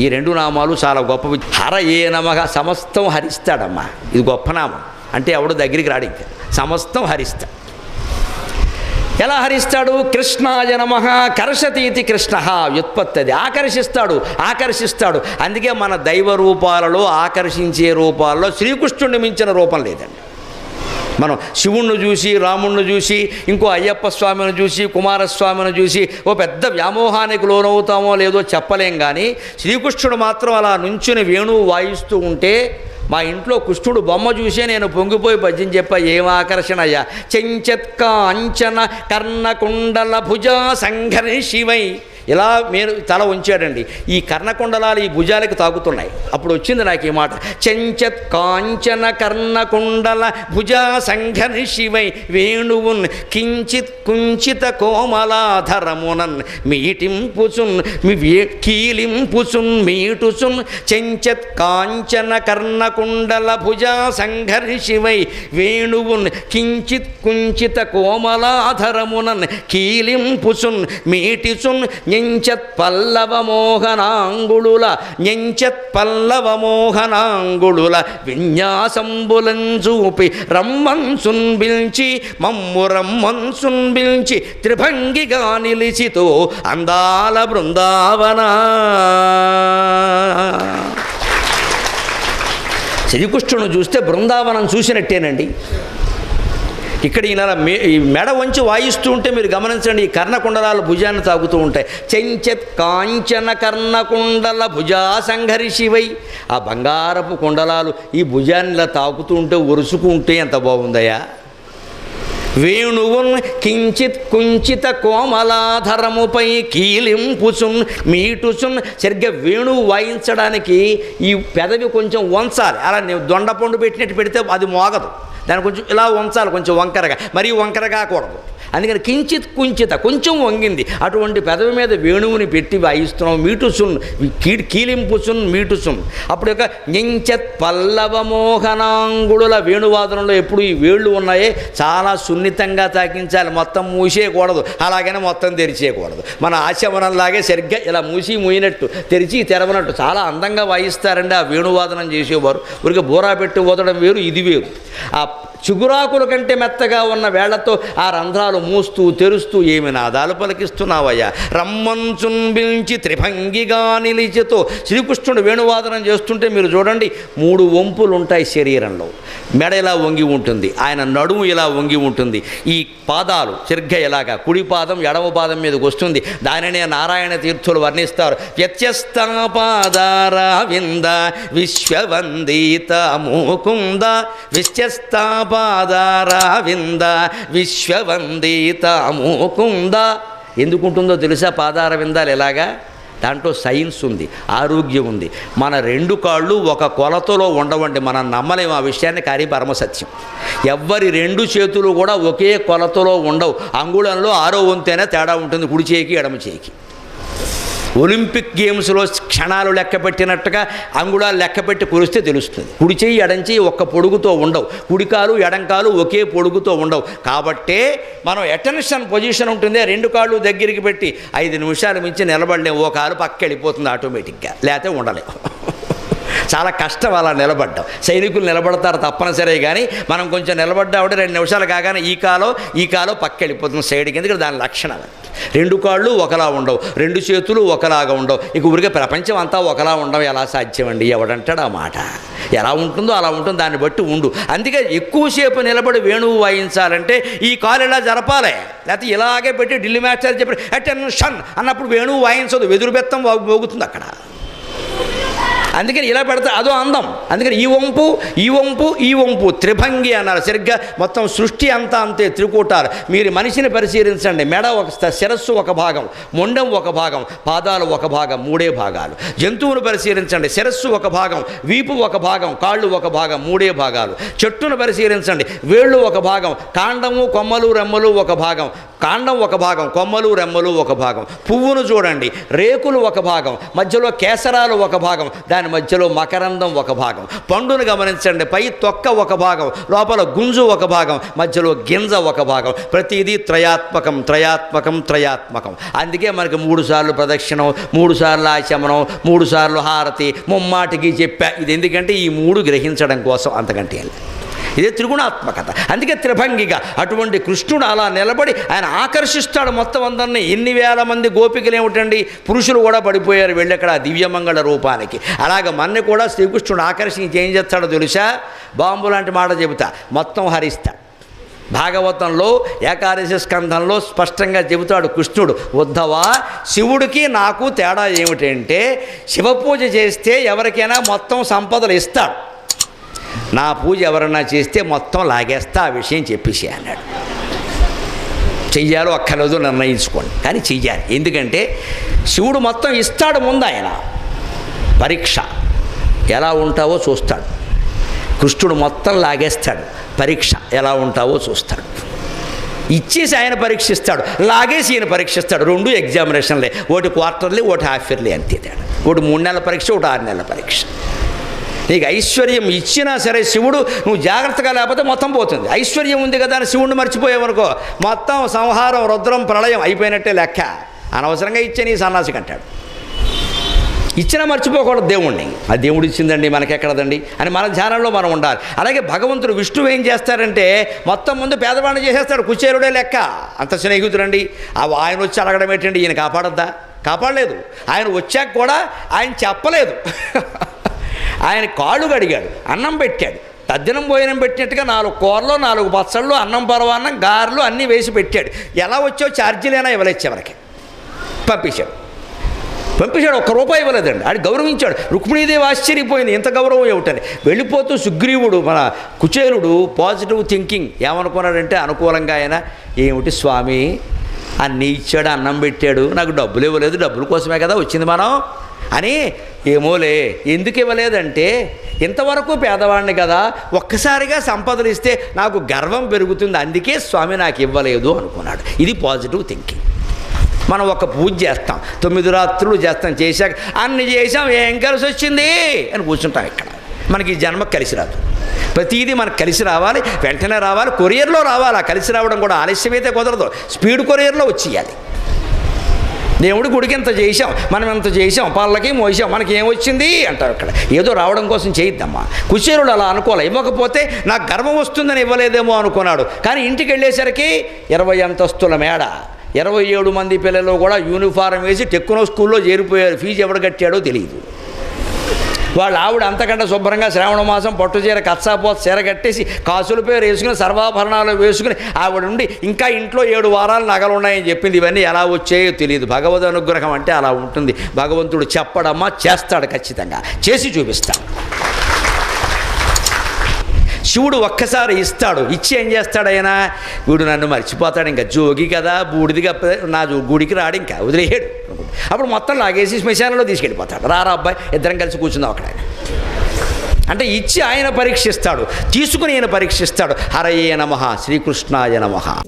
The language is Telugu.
ఈ రెండు నామాలు చాలా గొప్పవి హర ఏ నమగా సమస్తం హరిస్తాడమ్మా. ఇది గొప్ప నామం. అంటే ఎవడు దగ్గరికి రాడు ఇంకా. సమస్తం హరిస్తాడు ఎలా హరిస్తాడు? కృష్ణాయ నమ కర్షతీతి కృష్ణ వ్యుత్పత్తి అది ఆకర్షిస్తాడు ఆకర్షిస్తాడు. అందుకే మన దైవ రూపాలలో ఆకర్షించే రూపాల్లో శ్రీకృష్ణుడిని మించిన రూపం లేదండి. మనం శివుణ్ణి చూసి రాముణ్ణి చూసి ఇంకో అయ్యప్ప స్వామిని చూసి కుమారస్వామిని చూసి ఓ పెద్ద వ్యామోహానికి లోనవుతామో లేదో చెప్పలేం కానీ శ్రీకృష్ణుడు మాత్రం అలా నుంచుని వేణువు వాయిస్తూ ఉంటే మా ఇంట్లో కృష్ణుడు బొమ్మ చూసే నేను పొంగిపోయి పద్యం చెప్పా ఏం ఆకర్షణ అయ్యా? చెంచత్క అంచన కర్ణకుండల భుజ సంఘర్షివై ఇలా మీరు తల ఉంచాడండి. ఈ కర్ణకుండలాలు ఈ భుజాలకు తాగుతున్నాయి. అప్పుడు వచ్చింది నాకు ఈ మాట. చెంచత్ కాంచన కర్ణకుండల భుజా సంఘన శివై వేణువున్ కించిత్ కుంచిత కోమలాధరమునన్ మీటింపుచున్ మీ వే- కీలింపుచున్ మీటుచున్ చెంచత్ కాంచన కర్ణకుండల భుజా సంఘరి శివై వేణువున్ కించిత్ కుంచిత కోమలాధరమునన్ కీలింపుచున్ మీటిచున్ ఞంచత్ పల్లవమోహనాంగుళుల ఞంచత్ విన్యాసంబులం చూపి రమ్మన్సున్ బిల్చి మమ్ము రమ్మన్సున్ బిల్చి త్రిభంగిగా నిలిచితో అందాల బృందావనా శ్రీకృష్ణుడు చూస్తే బృందావనం చూసినట్టేనండి ఇక్కడ ఈయన మే ఈ మెడ వంచి వాయిస్తూ ఉంటే మీరు గమనించండి ఈ కర్ణకుండలాలు భుజాన్ని తాగుతూ ఉంటాయి. చెంచత్ కాంచన కర్ణకుండల భుజా సంఘరిషివై. ఆ బంగారపు కుండలాలు ఈ భుజాన్ని ఇలా తాకుతూ ఉంటే ఒరుసుకుంటే ఎంత బాగుందయ్యా? వేణువున్ కించిత్ కుంచిత కోమలాధరముపై కీలింపుసున్ మీటుసున్ సరిగ్గా వేణువు వాయించడానికి ఈ పెదవి కొంచెం వంచాలి. అలా నీ దొండపండు పెట్టినట్టు పెడితే అది మోగదు. దాన్ని కొంచెం ఇలా వంచాలి కొంచెం వంకరగా. మరీ వంకర కాకూడదు. అందుకని కించిత్ కుంచిత కొంచెం వంగింది. అటువంటి పెదవి మీద వేణువుని పెట్టి వాయిస్తున్నాం మీటుసున్ కీ కీలింపుచున్ మీటుసున్ అప్పుడు యొక్క నించత్ పల్లవ మోహనాంగుడుల వేణువాదనంలో ఎప్పుడు ఈ వేళ్ళు ఉన్నాయే? చాలా సున్నితంగా తాకించాలి. మొత్తం మూసేయకూడదు. అలాగనే మొత్తం తెరిచేయకూడదు. మన ఆశమనంలాగే సరిగ్గా ఇలా మూసి మూయినట్టు తెరిచి తెరవనట్టు చాలా అందంగా వాయిస్తారండి ఆ వేణువాదనం చేసేవారు. ఊరికి బోరా పెట్టి ఊదడం వేరు ఇది వేరు. ఆ చిగురాకుల కంటే మెత్తగా ఉన్న వేళ్ళతో ఆ రంధ్రాలు మూస్తూ తెరుస్తూ ఏమి నాదాలు పలికిస్తున్నావయ్యా? రమ్మంచున్ బించి త్రిభంగిగా నిలిచితో శ్రీకృష్ణుడు వేణువాదనం చేస్తుంటే మీరు చూడండి మూడు వంపులు ఉంటాయి శరీరంలో. మెడ ఇలా వంగి ఉంటుంది ఆయన నడుము ఇలా వంగి ఉంటుంది. ఈ పాదాలు సరిగ్గా ఇలాగా కుడి పాదం ఎడవ పాదం మీదకి వస్తుంది. దానినే నారాయణ తీర్థులు వర్ణిస్తారు. వ్యత్యస్తాపాదార వింద విశ్వవందిత ముకుంద విశ్చస్తాపాదార వింద విశ్వవందీతముకుంద ఎందుకుంటుందో తెలుసా? పాదార విందాలు ఎలాగా? దాంట్లో సైన్స్ ఉంది ఆరోగ్యం ఉంది. మన రెండు కాళ్ళు ఒక కొలతలో ఉండవండి మనం నమ్మలేము ఆ విషయాన్ని కానీ పరమసత్యం ఎవ్వరి రెండు చేతులు కూడా ఒకే కొలతలో ఉండవు. అంగుళంలో ఆరో వంతైనా తేడా ఉంటుంది కుడి చేయికి ఎడమ చేయికి. ఒలింపిక్ గేమ్స్లో క్షణాలు లెక్క పెట్టినట్టుగా అంగుళాలు లెక్క పెట్టి కొలిస్తే తెలుస్తుంది. కుడి చెయ్యి ఎడం చెయ్యి ఒక్క పొడుగుతో ఉండవు. కుడికాలు ఎడంకాలు ఒకే పొడుగుతో ఉండవు. కాబట్టే మనం అటెన్షన్ పొజిషన్ ఉంటుంది రెండు కాళ్ళు దగ్గరికి పెట్టి ఐదు నిమిషాలు మించి నిలబడలేము ఓ కాలు పక్క వెళ్ళిపోతుంది ఆటోమేటిక్గా. లేకపోతే ఉండలేము చాలా కష్టం అలా నిలబడ్డం. సైనికులు నిలబడతారు తప్పనిసరి కానీ మనం కొంచెం నిలబడ్డావిడ రెండు నిమిషాలు కాగానే ఈ కాలో ఈ కాలో పక్క వెళ్ళిపోతుంది సైడ్కి ఎందుకంటే దాని లక్షణాలు. రెండు కాళ్ళు ఒకలా ఉండవు రెండు చేతులు ఒకలాగా ఉండవు. ఇక ఊరికే ప్రపంచం అంతా ఒకలా ఉండవు ఎలా సాధ్యమండి? ఎవడంటాడు ఆ మాట? ఎలా ఉంటుందో అలా ఉంటుంది దాన్ని బట్టి ఉండు. అందుకే ఎక్కువసేపు నిలబడి వేణువు వాయించాలంటే ఈ కాలు ఇలా జరపాలి? లేకపోతే ఇలాగే పెట్టి ఢిల్లీ మాస్టర్ చెప్పి అటెన్షన్ అన్నప్పుడు వేణువు వాయించదు వెదురుబెత్తం మోగుతుంది అక్కడ. అందుకని ఇలా పెడతా అదో అందం. అందుకని ఈ వంపు ఈ వంపు ఈ వంపు త్రిభంగి అన్నారు. సరిగ్గా మొత్తం సృష్టి అంతా అంతే త్రికూటారు మీరు మనిషిని పరిశీలించండి. మెడ ఒక శిరస్సు ఒక భాగం మొండం ఒక భాగం పాదాలు ఒక భాగం మూడే భాగాలు. జంతువును పరిశీలించండి. శిరస్సు ఒక భాగం వీపు ఒక భాగం కాళ్ళు ఒక భాగం మూడే భాగాలు. చెట్టును పరిశీలించండి. వేళ్ళు ఒక భాగం కాండము కొమ్మలు రెమ్మలు ఒక భాగం కాండం ఒక భాగం కొమ్మలు రెమ్మలు ఒక భాగం. పువ్వును చూడండి రేకులు ఒక భాగం మధ్యలో కేసరాలు ఒక భాగం దాని మధ్యలో మకరందం ఒక భాగం. పండును గమనించండి పై తొక్క ఒక భాగం లోపల గుంజు ఒక భాగం మధ్యలో గింజ ఒక భాగం. ప్రతిదీ త్రయాత్మకం త్రయాత్మకం త్రయాత్మకం. అందుకే మనకి మూడు సార్లు ప్రదక్షిణం మూడు సార్లు ఆచమనం మూడు సార్లు హారతి ముమ్మాటికి చెప్పా. ఇది ఎందుకంటే ఈ మూడు గ్రహించడం కోసం అంతకంటే ఇదే త్రిగుణాత్మకత. అందుకే త్రిభంగిగా అటువంటి కృష్ణుడు అలా నిలబడి ఆయన ఆకర్షిస్తాడు మొత్తం అందరినీ. ఎన్ని వేల మంది గోపికలు ఏమిటండి? పురుషులు కూడా పడిపోయారు వెళ్ళక్కడ దివ్యమంగళ రూపానికి. అలాగ మన్ని కూడా శ్రీకృష్ణుడు ఆకర్షించి ఏం చేస్తాడో తెలుసా? బాంబు లాంటి మాట చెబుతా. మొత్తం హరిస్తాడు భాగవతంలో ఏకాదశి స్కంధంలో స్పష్టంగా చెబుతాడు కృష్ణుడు. ఉద్ధవా శివుడికి నాకు తేడా ఏమిటంటే శివపూజ చేస్తే ఎవరికైనా మొత్తం సంపదలు ఇస్తాడు. నా పూజ ఎవరన్నా చేస్తే మొత్తం లాగేస్తా ఆ విషయం చెప్పేసి అన్నాడు. చెయ్యాలో అక్కర్లేదు నిర్ణయించుకోండి. కానీ చెయ్యాలి. ఎందుకంటే శివుడు మొత్తం ఇస్తాడు ముందు ఆయన. పరీక్ష. ఎలా ఉంటావో చూస్తాడు. కృష్ణుడు మొత్తం లాగేస్తాడు. పరీక్ష. ఎలా ఉంటావో చూస్తాడు. ఇచ్చేసి ఆయన పరీక్షిస్తాడు. లాగేసి ఈయన పరీక్షిస్తాడు. రెండు ఎగ్జామినేషన్లే ఒకటి క్వార్టర్లీ ఒకటి హాఫ్ ఇయర్లీ అంతే తేడా. ఒకటి మూడు నెలల పరీక్ష ఒకటి ఆరు నెలల పరీక్ష. నీకు ఐశ్వర్యం ఇచ్చినా సరే శివుడు నువ్వు జాగ్రత్తగా లేకపోతే మొత్తం పోతుంది. ఐశ్వర్యం ఉంది కదా అని శివుడిని మర్చిపోయావనుకో మొత్తం సంహారం రుద్రం ప్రళయం అయిపోయినట్టే లెక్క. అనవసరంగా ఇచ్చే నీ సన్నాసి కంటాడు. ఇచ్చినా మర్చిపోకూడదు దేవుణ్ణి. ఆ దేవుడు ఇచ్చిందండి మనకెక్కడదండి అని మన ధ్యానంలో మనం ఉండాలి. అలాగే భగవంతుడు విష్ణువు ఏం చేస్తారంటే మొత్తం ముందు పేదవాడిని చేసేస్తాడు. కుచేరుడే లెక్క. అంత స్నేహితుడండి. ఆ ఆయన వచ్చి అడగడం ఏంటండి? ఈయన కాపాడద్దా? కాపాడలేదు. ఆయన వచ్చాక కూడా ఆయన చెప్పలేదు. ఆయన కాళ్ళు కడిగాడు అన్నం పెట్టాడు. తద్దినం భోజనం పెట్టినట్టుగా నాలుగు కూరలు నాలుగు పచ్చళ్ళు అన్నం పరవాన్నం గారెలు అన్నీ వేసి పెట్టాడు. ఎలా వచ్చావు? ఛార్జీలైనా ఇవ్వలేదు చివరికి. పంపించాడు. పంపించాడు ఒక్క రూపాయి ఇవ్వలేదండి. ఆడు గౌరవించాడు. రుక్మిణీదేవి ఆశ్చర్యపోయింది ఇంత గౌరవం ఏమిటని? వెళ్ళిపోతూ సుగ్రీవుడు మన కుచేలుడు పాజిటివ్ థింకింగ్ ఏమనుకున్నాడంటే అనుకూలంగా ఆయన ఏమిటి స్వామి అన్నీ ఇచ్చాడు అన్నం పెట్టాడు. నాకు డబ్బులు ఇవ్వలేదు డబ్బుల కోసమే కదా వచ్చింది మనం. అని ఏమోలే ఎందుకు ఇవ్వలేదంటే ఇంతవరకు పేదవాడిని కదా ఒక్కసారిగా సంపదలు ఇస్తే నాకు గర్వం పెరుగుతుంది అందుకే స్వామి నాకు ఇవ్వలేదు అనుకున్నాడు. ఇది పాజిటివ్ థింకింగ్ మనం ఒక పూజ చేస్తాం తొమ్మిది రాత్రులు చేస్తాం చేశాక అన్ని చేసాం ఏం కలిసి వచ్చింది? అని కూర్చుంటాం ఇక్కడ. మనకి ఈ జన్మ కలిసి రాదు. ప్రతిదీ మనకు కలిసి రావాలి వెంటనే రావాలి కొరియర్లో రావాలి. కలిసి రావడం కూడా ఆలస్యమైతే కుదరదు. స్పీడ్ కొరియర్లో వచ్చేయాలి. దేవుడి గుడికి ఇంత చేసాం మనం ఇంత చేసాం పళ్ళకి మోసాం మనకి ఏమొచ్చింది అంటారు ఇక్కడ ఏదో రావడం కోసం చేయిద్దమ్మా. కుచేరుడు అలా అనుకోలే ఇవ్వకపోతే నాకు గర్వం వస్తుందని ఇవ్వలేదేమో అనుకున్నాడు. కానీ ఇంటికి వెళ్ళేసరికి ఇరవై అంతస్తుల మేడ ఇరవై ఏడు మంది పిల్లలు కూడా యూనిఫారం వేసి టెక్నో స్కూల్లో చేరిపోయారు. ఫీజు ఎవడు కట్టాడో తెలియదు వాళ్ళ ఆవిడ అంతకంటే శుభ్రంగా శ్రావణ మాసం పట్టు చీర కచ్చాపోత చీర కట్టేసి కాసుల పేరు వేసుకుని సర్వాభరణాలు వేసుకుని ఆవిడ ఉండి ఇంకా ఇంట్లో ఏడు వారాలు నగలు ఉన్నాయని చెప్పింది. ఇవన్నీ ఎలా వచ్చాయో తెలియదు. భగవద్ అనుగ్రహం అంటే అలా ఉంటుంది. భగవంతుడు చెప్పడమ్మా చేస్తాడు ఖచ్చితంగా. చేసి చూపిస్తాడు శివుడు ఒక్కసారి ఇస్తాడు. ఇచ్చి ఏం చేస్తాడు ఆయన? వీడు నన్ను మర్చిపోతాడు. ఇంకా జోగి కదా బూడిదిగా నా గుడికి రాడు ఇంకా వదిలేయడు. అప్పుడు మొత్తం లాగేసి శ్మశానంలో తీసుకెళ్ళిపోతాడు. రారా అబ్బాయి ఇద్దరం కలిసి కూర్చుందాం అక్కడ అంటే ఇచ్చి ఆయన పరీక్షిస్తాడు. తీసుకుని ఆయన పరీక్షిస్తాడు. హరయే నమ శ్రీకృష్ణాయ నమ.